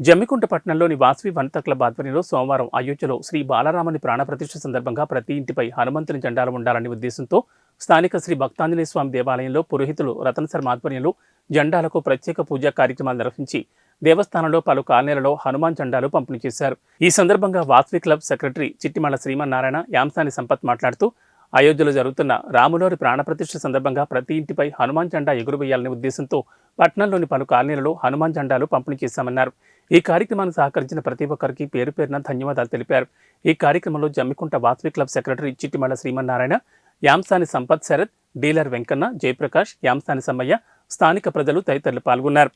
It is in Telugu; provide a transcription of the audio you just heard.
జమ్మికుంట పట్టణంలోని వాసవి వనిత క్లబ్ ఆధ్వర్యంలో సోమవారం అయోధ్యలో శ్రీ బాలరాముని ప్రాణప్రతిష్ఠ సందర్భంగా ప్రతి ఇంటిపై హనుమంతుని జెండాలు ఉండాలనే ఉద్దేశంతో స్థానిక శ్రీ భక్తాంజనేయ స్వామి దేవాలయంలో పురోహితులు రతన్ శర్మ ఆధ్వర్యంలో జెండాలకు ప్రత్యేక పూజా కార్యక్రమాలు నిర్వహించి దేవస్థానంలో పలు కాలనీలలో హనుమాన్ జెండాలు పంపిణీ చేశారు. ఈ సందర్భంగా వాసవి క్లబ్ సెక్రటరీ చిట్టిమల శ్రీమన్నారాయణ యాంసాని సంపత్ మాట్లాడుతూ అయోధ్యలో జరుగుతున్న రాములోరి ప్రాణప్రతిష్ఠ సందర్భంగా ప్రతి ఇంటిపై హనుమాన్ జెండా ఎగురవేయాలనే ఉద్దేశంతో పట్టణంలోని పలు కాలనీలలో హనుమాన్ జెండాలు పంపిణీ చేశామన్నారు. ఈ కార్యక్రమానికి సహకరించిన ప్రతి ఒక్కరికి పేరు పేరున ధన్యవాదాలు తెలిపారు. ఈ కార్యక్రమంలో Jammikunta Vasavi club secretary Chittimala Srimannarayana Yamsani Sampath Sharath dealer Venkanna Jayaprakash Yamsani Sammaiah స్థానిక ప్రజలు తదితరులు పాల్గొన్నారు.